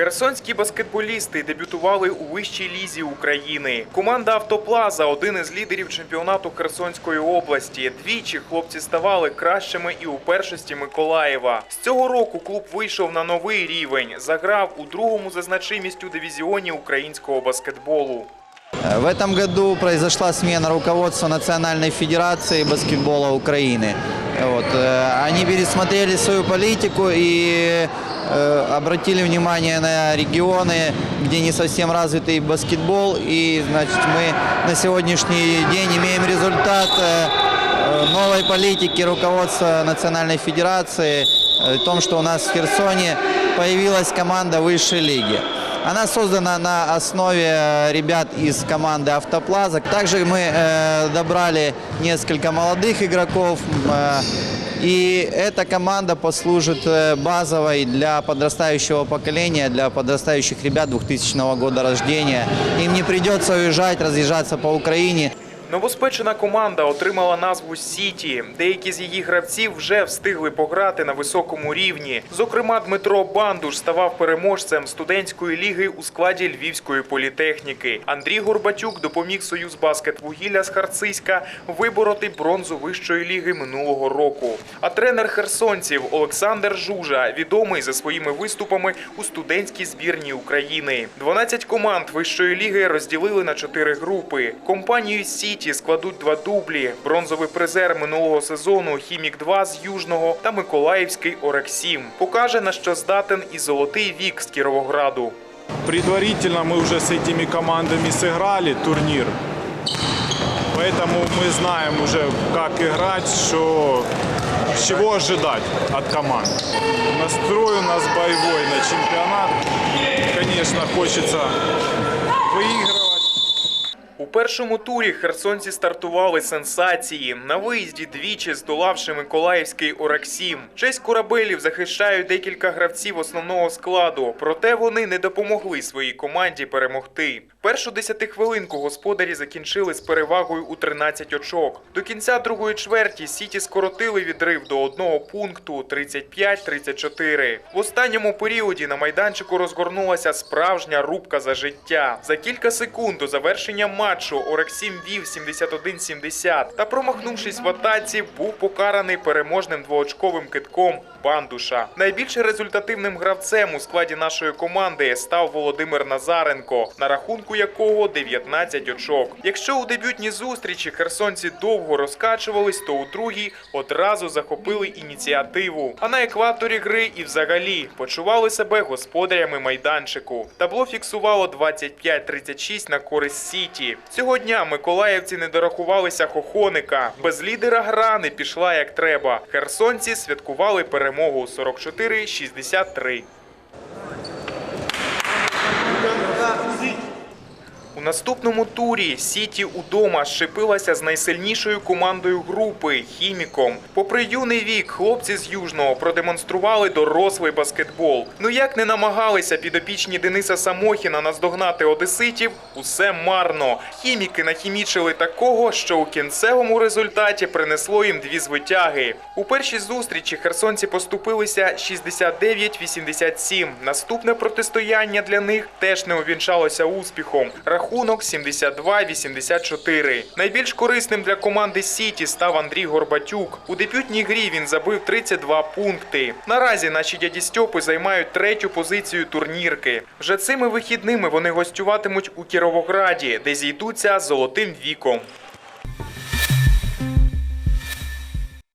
Херсонські баскетболісти дебютували у вищій лізі України. Команда Автоплаза один із лідерів чемпіонату Херсонської області. Двічі хлопці ставали кращими і у першості Миколаєва. З цього року клуб вийшов на новий рівень. Заграв у другому за значимістю дивізіоні українського баскетболу. В этом году произошла смена руководства Национальной Федерации баскетбола Украины. Вот. э, Они пересмотрели свою политику и э, обратили внимание на регионы, где не совсем развитый баскетбол. И значит, мы на сегодняшний день имеем результат э, новой политики руководства Национальной Федерации в том, что у нас в Херсоне появилась команда высшей лиги. Она создана на основе э, ребят из команды «Автоплаза». Также мы э, добрали несколько молодых игроков. э, и эта команда послужит э, базовой для подрастающего поколения, для подрастающих ребят 2000 года рождения. Им не придется уезжать, разъезжаться по Украине. Новоспечена команда отримала назву Сіті. Деякі з її гравців вже встигли пограти на високому рівні. Зокрема, Дмитро Бандуш ставав переможцем студентської ліги у складі Львівської політехніки. Андрій Горбатюк допоміг Союз баскет вугілля з Харциська вибороти бронзу вищої ліги минулого року. А тренер херсонців Олександр Жужа відомий за своїми виступами у студентській збірній України. 12 команд вищої ліги розділили на чотири групи. Компанію Сіті складуть два дублі: бронзовий призер минулого сезону Хімік 2 з Южного та Миколаївський Орексім. Покаже на що здатен і золотий вік з Кіровограду. Предварительно мы уже с этими командами сыграли турнир. Поэтому мы знаем уже, как играть, что, чего ожидать от команд. Настрой у нас боевой на чемпионат. Конечно, хочется выигрывать. У першому турі херсонці стартували сенсації. На виїзді двічі здолавши Миколаївський Ораксім. Честь корабелів захищають декілька гравців основного складу, проте вони не допомогли своїй команді перемогти. Першу десятихвилинку господарі закінчили з перевагою у 13 очок. До кінця другої чверті Сіті скоротили відрив до одного пункту 35-34. В останньому періоді на майданчику розгорнулася справжня рубка за життя. За кілька секунд до завершення матчу Орексім вів 71-70 та, промахнувшись в атаці, був покараний переможним двоочковим китком Бандуша. Найбільш результативним гравцем у складі нашої команди став Володимир Назаренко, на рахунку якого 19 очок. Якщо у дебютній зустрічі херсонці довго розкачувались, то у другій одразу захопили ініціативу. А на екваторі гри і взагалі почували себе господарями майданчику. Табло фіксувало 25-36 на користь Сіті. Цього дня миколаївці не дорахувалися хохоника. Без лідера гра не пішла як треба. Херсонці святкували перемогу 44-63. У наступному турі Сіті удома щепилася з найсильнішою командою групи хіміком. Попри юний вік, хлопці з Южного продемонстрували дорослий баскетбол. Ну як не намагалися підопічні Дениса Самохіна наздогнати одеситів, усе марно. Хіміки нахімічили такого, що у кінцевому результаті принесло їм дві звитяги. У першій зустрічі херсонці поступилися 69-87. Наступне протистояння для них теж не увінчалося успіхом. Рахунок 72-84. Найбільш корисним для команди Сіті став Андрій Горбатюк. У дебютній грі він забив 32 пункти. Наразі наші дяді Стьопи займають третю позицію турнірки. Вже цими вихідними вони гостюватимуть у Кіровограді, де зійдуться золотим віком.